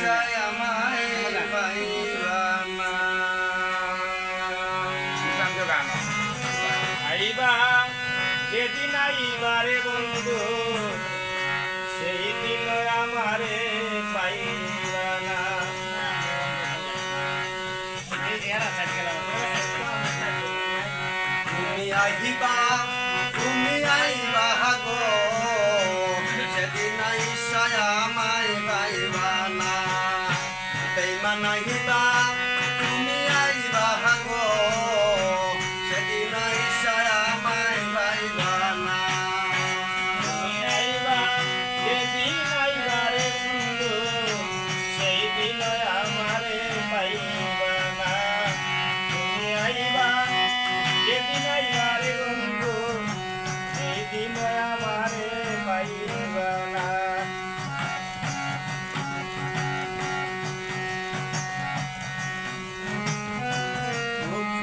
আশায় আমায় পাইবা না আইবা যেদিন আইবারে বন্ধু সেই দিন আমারে পাইবা না তুমি I night.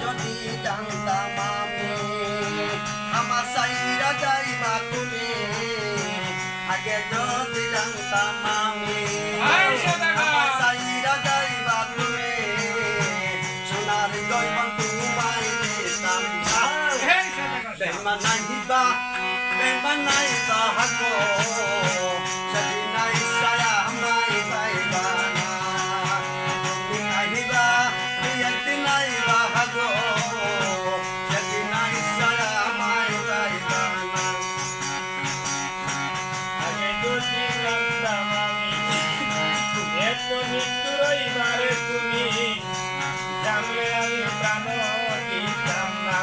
যদি জানতাম আমি আমার সাইরা যাই মা তুমি আগে যদি জানতাম আমি আমার সাইরা যাই মা তুমি সোনার হাকো তুমি। জানলে আমি প্রাণ দিতাম না?